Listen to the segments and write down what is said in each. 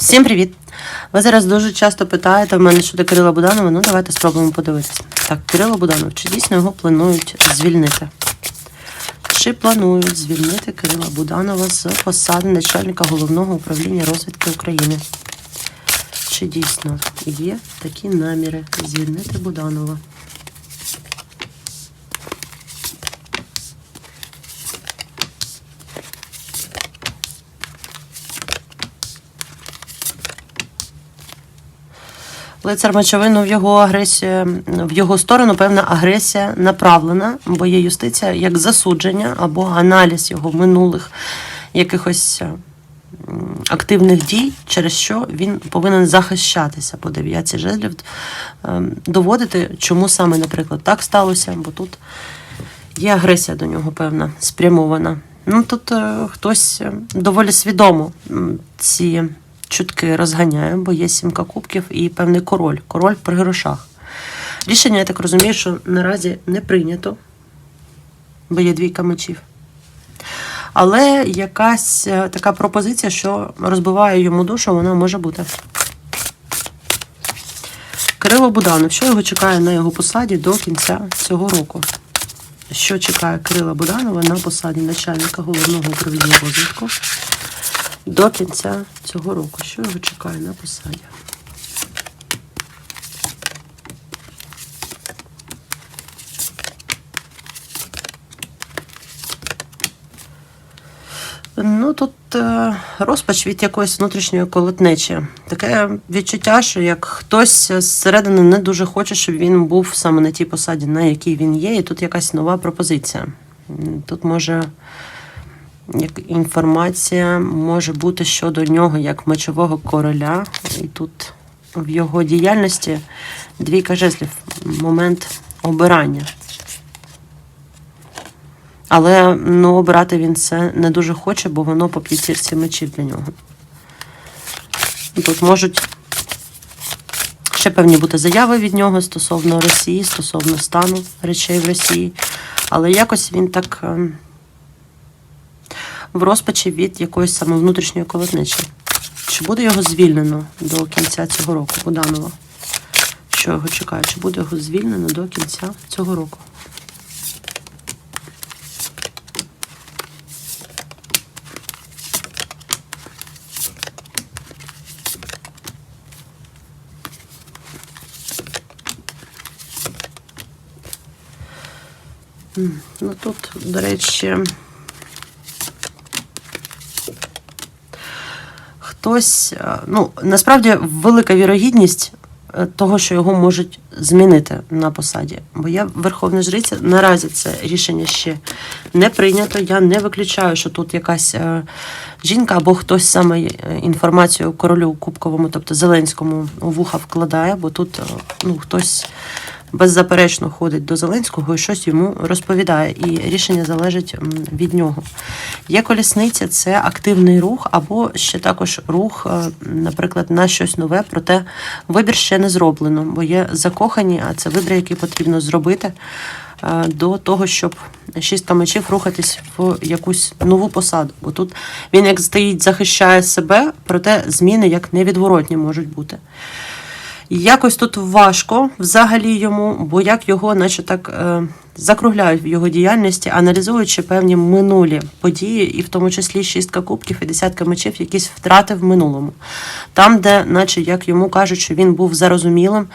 Всім привіт! Ви зараз дуже часто питаєте в мене щодо Кирила Буданова. Ну, давайте спробуємо подивитися. Так, Кирило Буданов, чи дійсно його планують звільнити? Чи планують звільнити Кирила Буданова з посади начальника головного управління розвідки України? Чи дійсно є такі наміри звільнити Буданова? Лицар мочовий, ну, в його агресія, в його сторону певна агресія направлена, бо є юстиція як засудження або аналіз його минулих якихось е, активних дій, через що він повинен захищатися по дев'ятці жезлів, е, доводити, чому саме, наприклад, так сталося, бо тут є агресія до нього певна, спрямована. Ну тут е, хтось доволі свідомо ці чутки розганяє, бо є сімка кубків і певний король. Король при грошах. Рішення, я так розумію, що наразі не прийнято, бо є двійка мечів. Але якась е, така пропозиція, що розбиває йому душу, вона може бути. Кирило Буданов, що його чекає на його посаді до кінця цього року? Що чекає Кирила Буданова на посаді начальника головного управління розвитку до кінця цього року? Що його чекає на посаді? Ну, тут е, розпач від якоїсь внутрішньої колотнечі. Таке відчуття, що як хтось зсередини не дуже хоче, щоб він був саме на тій посаді, на якій він є, і тут якась нова пропозиція. Тут може інформація може бути щодо нього як мечового короля, і тут в його діяльності двійка жезлів, момент обирання. Але ну, обирати він це не дуже хоче, бо воно по п'ятірці мечів для нього. Тут можуть ще певні бути заяви від нього стосовно Росії, стосовно стану речей в Росії. Але якось він так ем, в розпачі від якоїсь саме внутрішньої. Чи буде його звільнено до кінця цього року, Буданова? Що його чекає? Чи буде його звільнено до кінця цього року? Ну тут, до речі, хтось, е, ну, насправді велика вірогідність е, того, що його можуть змінити на посаді. Бо я Верховна Жриця, наразі це рішення ще не прийнято. Я не виключаю, що тут якась е, жінка або хтось саме інформацію королю Кубковому, тобто Зеленському, у вуха вкладає, бо тут ну, хтось беззаперечно ходить до Зеленського і щось йому розповідає, і рішення залежить від нього. Є колісниця це активний рух, або ще також рух, е, наприклад, на щось нове, проте вибір ще не зроблено, бо є закохані, а це вибір, який потрібно зробити е, до того, щоб шістка мечів рухатись в якусь нову посаду. Бо тут він як стоїть, захищає себе, проте зміни як невідворотні можуть бути. Якось тут важко взагалі йому, бо як його, наче так е, закругляють в його діяльності, аналізуючи певні минулі події, і в тому числі шістка кубків і десятка мечів, якісь втрати в минулому. Там, де, наче як йому кажуть, що він був зарозумілим.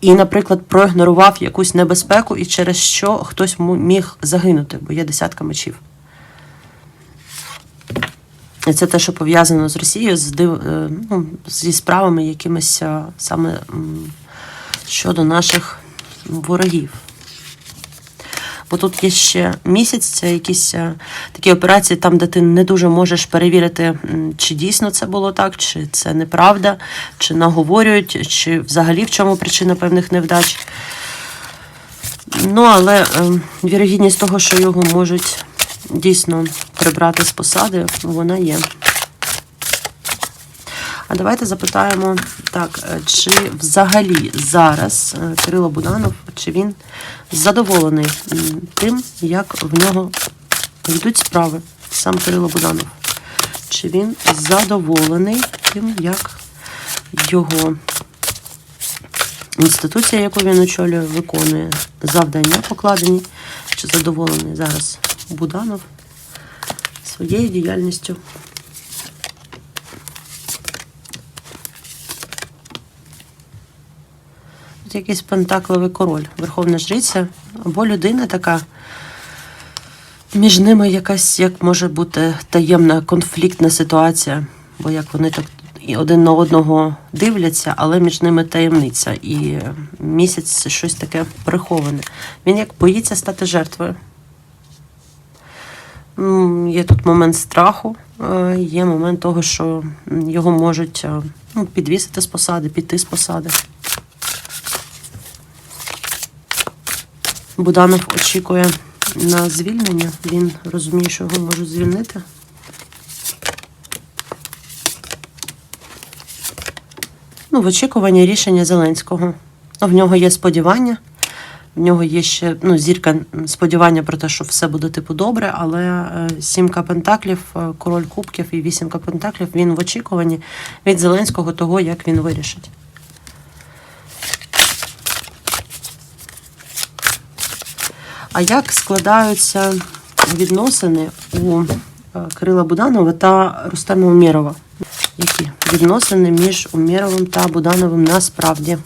І, наприклад, проігнорував якусь небезпеку, і через що хтось міг загинути, бо є десятка мечів. Це те, що пов'язано з Росією, з е, ну, зі справами якимись е, саме щодо наших ворогів. Бо тут є ще місяць, це якісь е, такі операції, там, де ти не дуже можеш перевірити, чи дійсно це було так, чи це неправда, чи наговорюють, чи взагалі в чому причина певних невдач. Ну, але е, вірогідність того, що його можуть дійсно прибрати з посади, вона є. А давайте запитаємо, так, е, чи взагалі зараз е, Кирило Буданов, чи він задоволений тим, як в нього йдуть справи, сам Кирило Буданов? Чи він задоволений тим, як його інституція, яку він очолює, виконує завдання покладені, чи задоволений зараз Буданов своєю діяльністю. Якийсь пентакливий король, верховна жриця, або людина така. Між ними якась як може бути таємна конфліктна ситуація, бо як вони так і один на одного дивляться, але між ними таємниця. І місяць щось таке приховане. Він як боїться стати жертвою. Є тут момент страху, е, є момент того, що його можуть е, ну, підвісити з посади, піти з посади. Буданов очікує на звільнення. Він розуміє, що його можуть звільнити. Ну, в очікуванні рішення Зеленського. Ну, В нього є сподівання. В нього є ще ну, зірка сподівання про те, що все буде типу добре, але е, сімка пентаклів, е, король кубків і вісімка пентаклів він в очікуванні від Зеленського того, як він вирішить. А як складаються відносини у е, Кирила Буданова та Рустема Умєрова? Які відносини між Умєровим та Будановим насправді?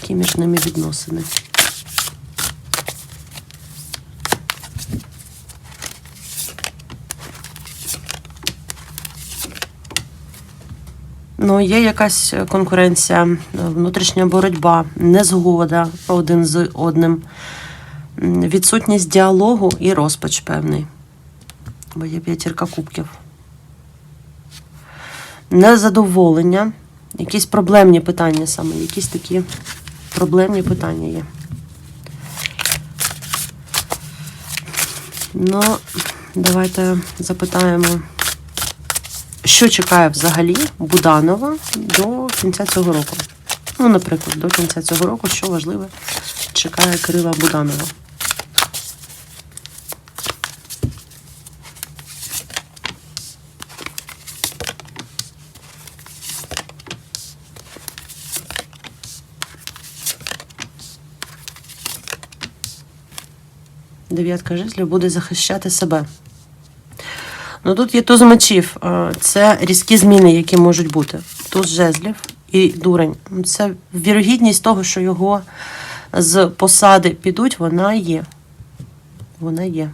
Які між ними відносини? Ну, є якась конкуренція, внутрішня боротьба, незгода один з одним, відсутність діалогу і розпач певний. Бо є п'ятірка кубків. Незадоволення, якісь проблемні питання саме, якісь такі проблемні питання є. Ну, давайте запитаємо, що чекає взагалі Буданова до кінця цього року. Ну, наприклад, до кінця цього року, що важливе чекає Кирила Буданова. Дев'ятка жезлів буде захищати себе. Ну тут є туз мечів. Е, Це різкі зміни, які можуть бути. Туз жезлів і дурень. Це вірогідність того, що його з посади підуть, вона є. Вона є.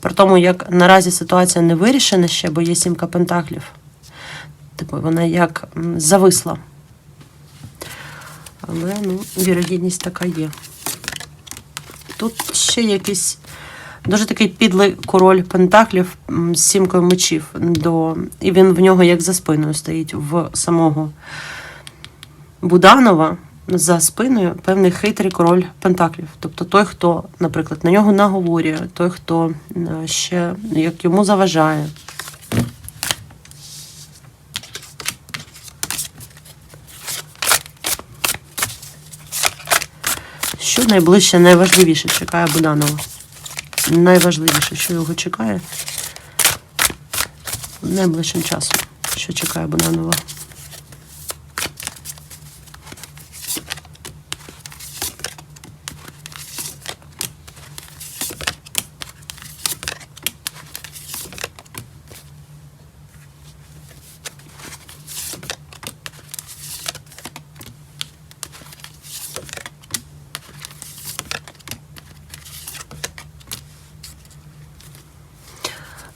При тому, як наразі ситуація не вирішена ще, бо є сімка пентаклів. Типу, вона як зависла. Але ну, вірогідність така є. Тут ще якийсь дуже такий підлий король пентаклів з сімкою мечів. До... І він в нього як за спиною стоїть в самого Буданова. За спиною певний хитрий король пентаклів. Тобто той, хто, наприклад, на нього наговорює, той, хто е, ще як йому заважає. Що найближче, найважливіше чекає Буданова? Найважливіше, що його чекає найближчим часом. Що чекає Буданова?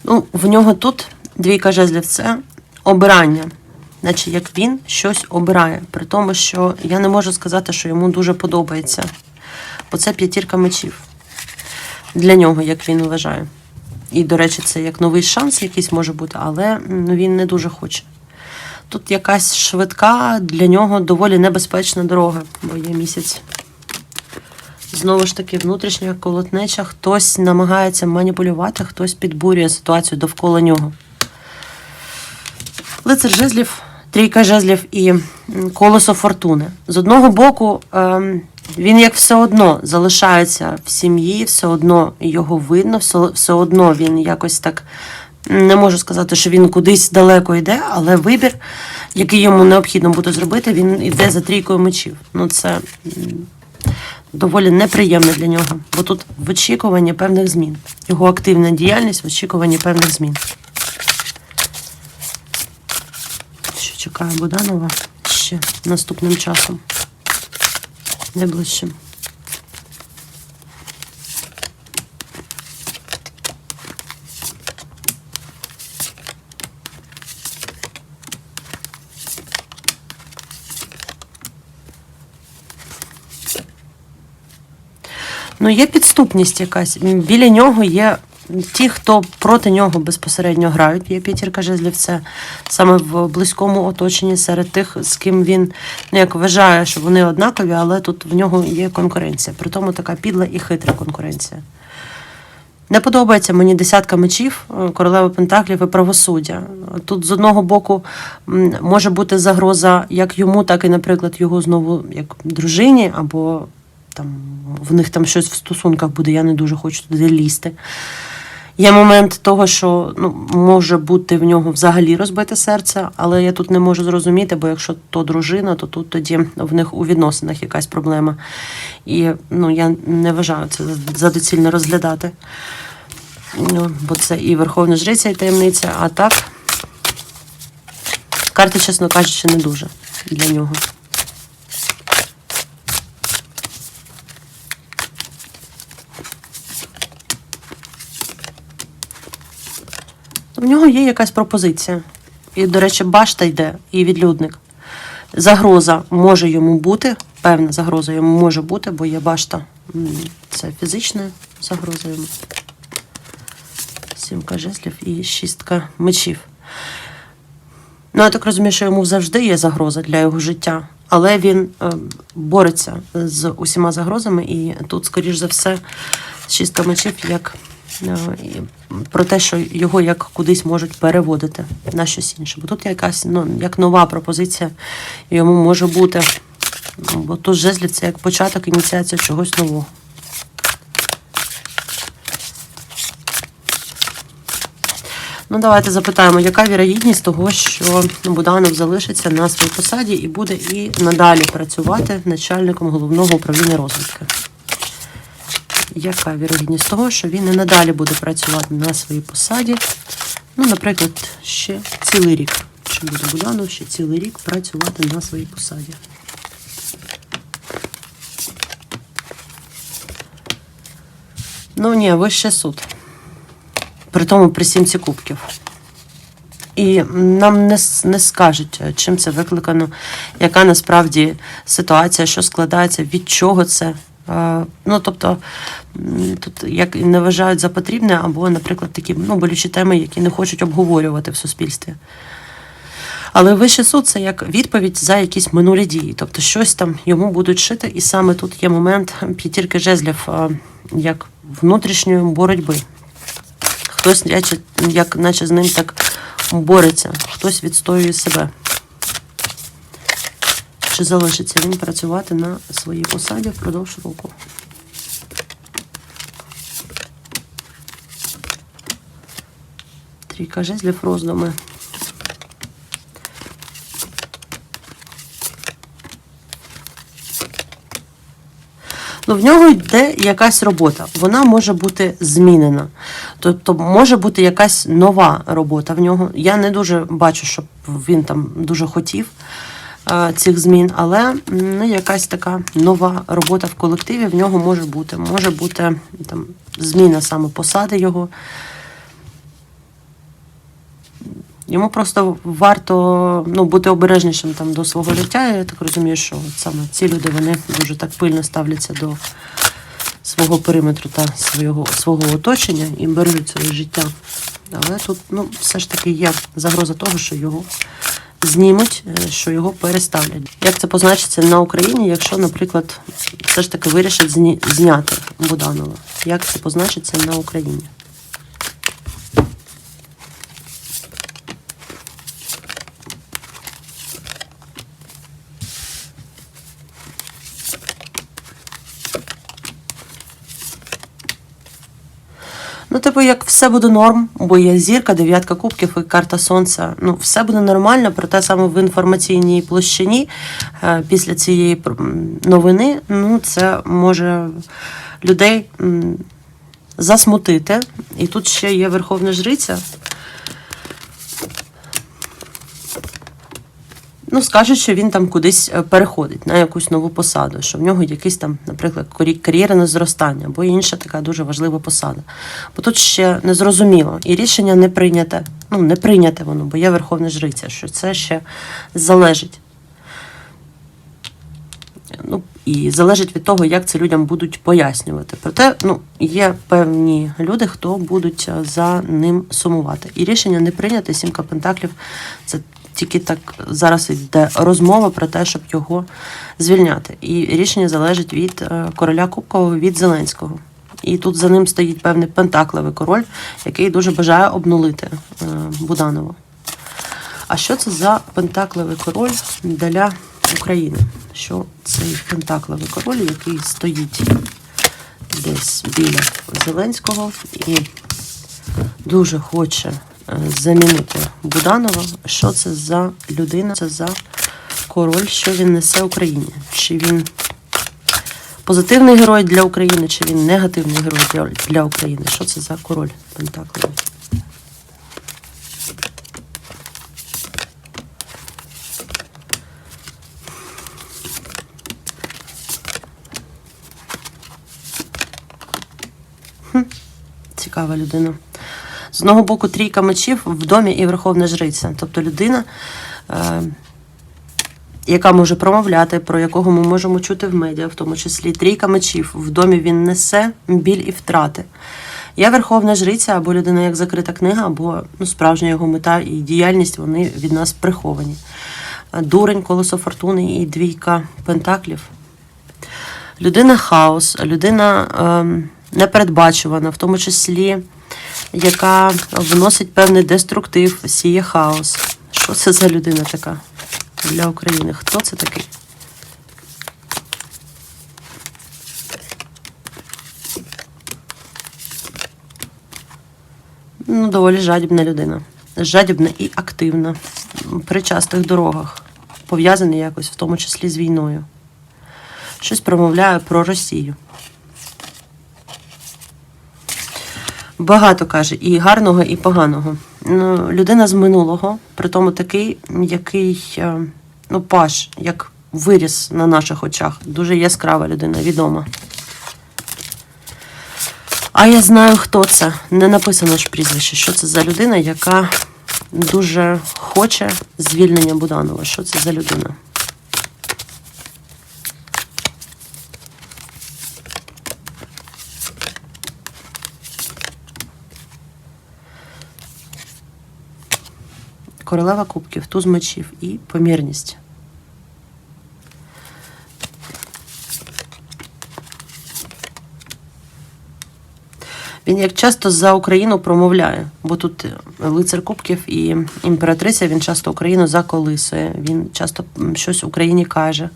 Ну, в нього тут двійка жезлів це обирання. Наче як він щось обирає. При тому, що я не можу сказати, що йому дуже подобається. Бо це п'ятірка мечів. Для нього, як він вважає. І, до речі, це як новий шанс якийсь може бути, але ну, він не дуже хоче. Тут якась швидка, для нього доволі небезпечна дорога, бо є місяць. Знову ж таки, внутрішня колотнеча, хтось намагається маніпулювати, хтось підбурює ситуацію довкола нього. Лицар жезлів, трійка жезлів і колесо фортуни. З одного боку, ем, він як все одно залишається в сім'ї, все одно його видно, все, одно він якось так Не можу сказати, що він кудись далеко йде, але вибір, який йому необхідно буде зробити, він йде за трійкою мечів. Ну, це доволі неприємне для нього, бо тут в очікуванні певних змін. Його активна діяльність в очікуванні певних змін. Що чекає Буданова ще наступним часом, найближчим. Ну, є підступність якась. Біля нього є ті, хто проти нього безпосередньо грають. Є п'ятірка жезлів, саме в близькому оточенні серед тих, з ким він ну, як вважає, що вони однакові, але тут в нього є конкуренція. При тому така підла і хитра конкуренція. Не подобається мені десятка мечів, е, королева Пентаклів і правосуддя. Тут з одного боку може бути загроза як йому, так і, наприклад, його знову як дружині, або там в них там щось в стосунках буде, я не дуже хочу туди лізти. Є момент того, що ну, може бути в нього взагалі розбите серце, але я тут не можу зрозуміти, бо якщо то дружина, то тут тоді в них у відносинах якась проблема. І ну, я не вважаю це за доцільно розглядати. Ну, бо це і Верховна Жриця, і таємниця, а так карти, чесно кажучи, не дуже для нього. В нього є якась пропозиція. І, до речі, башта йде і відлюдник. Загроза може йому бути, певна загроза йому може бути, бо є башта. Це фізична загроза йому. Сімка жезлів і шістка мечів. Ну, я так розумію, що йому завжди є загроза для його життя, але він е, бореться з усіма загрозами, і тут, скоріш за все, шістка мечів як про те, що його як кудись можуть переводити на щось інше. Бо тут якась ну, як нова пропозиція йому може бути. Бо тут жезлів це як початок ініціація чогось нового. Ну, давайте запитаємо, яка вірогідність того, що Буданов залишиться на своїй посаді і буде і надалі працювати начальником головного управління розвідки? Яка вірогідність того, що він і надалі буде працювати на своїй посаді? Ну, наприклад, ще цілий рік. Чи буде Буданов ще цілий рік працювати на своїй посаді? Ну ні, вище суд. При тому при сімці кубків. І нам не, не скажуть, е, чим це викликано, яка насправді ситуація, що складається, від чого це. Ну, тобто, тут як не вважають за потрібне, або, наприклад, такі ну, болючі теми, які не хочуть обговорювати в суспільстві. Але вищий суд це як відповідь за якісь минулі дії. Тобто щось там йому будуть шити, і саме тут є момент п'ятірки жезлів як внутрішньої боротьби. Хтось як, наче з ним так бореться, хтось відстоює себе. Чи залишиться він працювати на своїй посаді впродовж року? Трійка жезлів роздуми. Ну, в нього йде якась робота. Вона може бути змінена. Тобто може бути якась нова робота в нього. Я не дуже бачу, щоб він там дуже хотів цих змін, але ну, якась така нова робота в колективі в нього може бути. Може бути там зміна саме посади його. Йому просто варто ну, бути обережнішим там до свого життя. Я так розумію, що саме ці люди вони дуже так пильно ставляться до свого периметру та свого, свого оточення і бережуть своє життя. Але тут ну, все ж таки є загроза того, що його знімуть, е, що його переставлять. Як це позначиться на Україні, якщо, наприклад, все ж таки вирішать зняти Буданова? Як це позначиться на Україні? Ну, типу, як все буде норм, бо є зірка, дев'ятка кубків і карта сонця. Ну, все буде нормально, проте саме в інформаційній площині е, після цієї новини, ну, це може людей засмутити. І тут ще є Верховна Жриця. Ну, скажуть, що він там кудись е, переходить на якусь нову посаду, що в нього якийсь там, наприклад, кар'єрне зростання або інша така дуже важлива посада. Бо тут ще не зрозуміло, і рішення не прийняте. Ну, не прийняте воно, бо є Верховна Жриця, що це ще залежить. Ну, і залежить від того, як це людям будуть пояснювати. Проте ну, є певні люди, хто будуть е, за ним сумувати. І рішення не прийняте. Сімка Пентаклів це тільки так зараз йде розмова про те, щоб його звільняти. І рішення залежить від е, короля Кубкового, від Зеленського. І тут за ним стоїть певний пентаклевий король, який дуже бажає обнулити е, Буданова. А що це за пентаклевий король для України? Що цей пентаклевий король, який стоїть десь біля Зеленського і дуже хоче замінити Буданова. Що це за людина? Це за король, що він несе Україні? Чи він позитивний герой для України, чи він негативний герой для, України? Що це за король пентаклевий? Цікава людина. З одного боку, трійка мечів в домі і Верховна Жриця. Тобто людина, е, яка може промовляти, про якого ми можемо чути в медіа, в тому числі трійка мечів. В домі він несе біль і втрати. Я Верховна Жриця або людина як закрита книга, або ну, справжня його мета і діяльність вони від нас приховані. Е, Дурень, колесо фортуни і двійка пентаклів. Людина хаос, людина ем, непередбачувана, в тому числі, яка вносить певний деструктив, сіє хаос. Що це за людина така для України? Хто це такий? Ну, доволі жадібна людина. Жадібна і активна при частих дорогах, пов'язаний якось, в тому числі з війною. Щось промовляє про Росію. Багато каже, і гарного, і поганого. Ну, людина з минулого, при тому такий, який е, ну, паш, як виріс на наших очах. Дуже яскрава людина, відома. А я знаю, хто це. Не написано ж прізвище. Що це за людина, яка дуже хоче звільнення Буданова. Що це за людина? Королева кубків, туз мечів і помірність. Він як часто за Україну промовляє, бо тут е, лицар кубків і імператриця, він часто Україну заколисує, він часто щось Україні каже.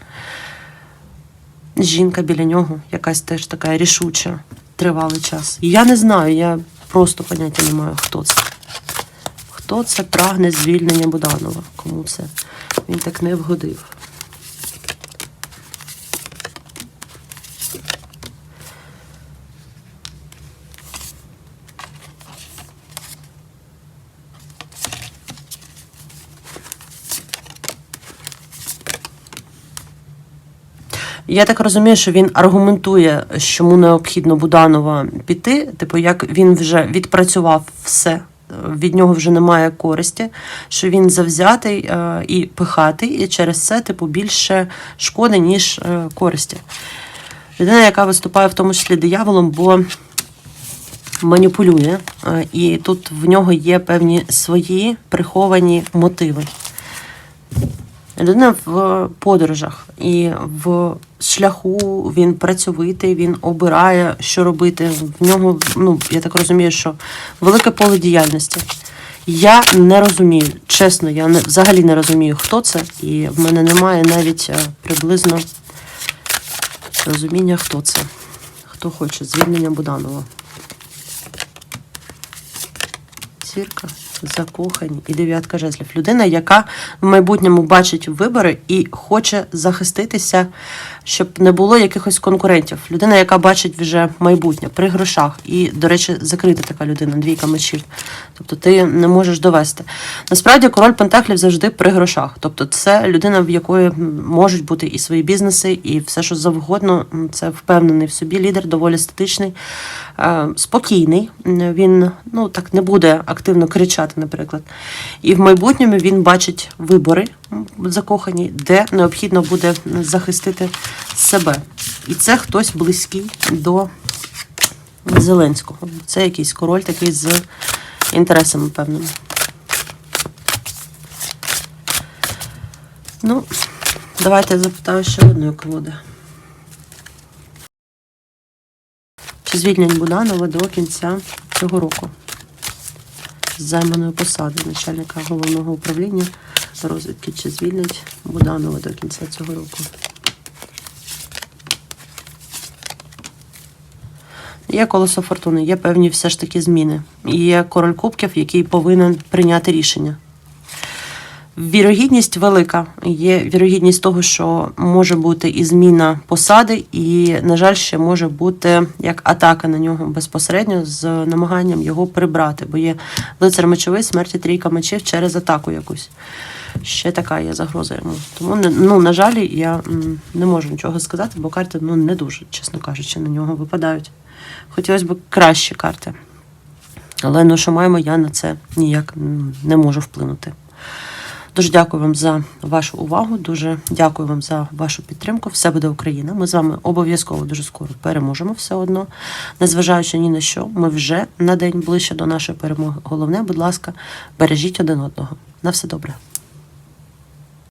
Жінка біля нього, якась теж така рішуча, тривалий час. Я не знаю, я просто поняття не маю, хто це. Хто це прагне звільнення Буданова? Кому це? Він так не вгодив. Я так розумію, що він аргументує, що йому необхідно Буданова піти. Типу, як він вже відпрацював все, від нього вже немає користі, що він завзятий е, і пихатий, і через це, типу, більше шкоди, ніж е, користі. Людина, яка виступає в тому числі дияволом, бо маніпулює, е, і тут в нього є певні свої приховані мотиви. Людина в подорожах і в шляху він працьовитий, він обирає, що робити. В нього, ну я так розумію, що велике поле діяльності. Я не розумію, чесно, я не, взагалі не розумію, хто це, і в мене немає навіть е, приблизно розуміння, хто це, хто хоче звільнення Буданова. П'ятірка, закохані і дев'ятка жезлів. Людина, яка в майбутньому бачить вибори і хоче захиститися, щоб не було якихось конкурентів. Людина, яка бачить вже майбутнє при грошах. І, до речі, закрита така людина, двійка мечів. Тобто ти не можеш довести. Насправді, король Пентаклів завжди при грошах. Тобто, це людина, в якої можуть бути і свої бізнеси, і все, що завгодно. Це впевнений в собі лідер, доволі статичний, е, спокійний. Він ну так не буде активно кричати, наприклад. І в майбутньому він бачить вибори закохані, де необхідно буде захистити себе. І це хтось близький до Зеленського. Це якийсь король такий з інтересами певними. Ну, давайте я запитаю ще одної колоди. Чи звільнять Буданова до кінця цього року? З займаної посади начальника головного управління розвідки. Чи звільнять Буданова до кінця цього року? Є колесо фортуни, є певні все ж таки зміни. І Є король кубків, який повинен прийняти рішення. Вірогідність велика. Є вірогідність того, що може бути і зміна посади, і, на жаль, ще може бути як атака на нього безпосередньо з намаганням його прибрати, бо є лицар мечовий, смерті трійка мечів через атаку якусь. Ще така є загроза йому. Тому ну, на жаль, я не можу нічого сказати, бо карти ну, не дуже, чесно кажучи, на нього випадають. Хотілося б кращі карти. Але ну, що маємо, я на це ніяк не можу вплинути. Дуже дякую вам за вашу увагу. Дуже дякую вам за вашу підтримку. Все буде Україна. Ми з вами обов'язково дуже скоро переможемо все одно. Незважаючи ні на що, ми вже на день ближче до нашої перемоги. Головне, будь ласка, бережіть один одного. На все добре.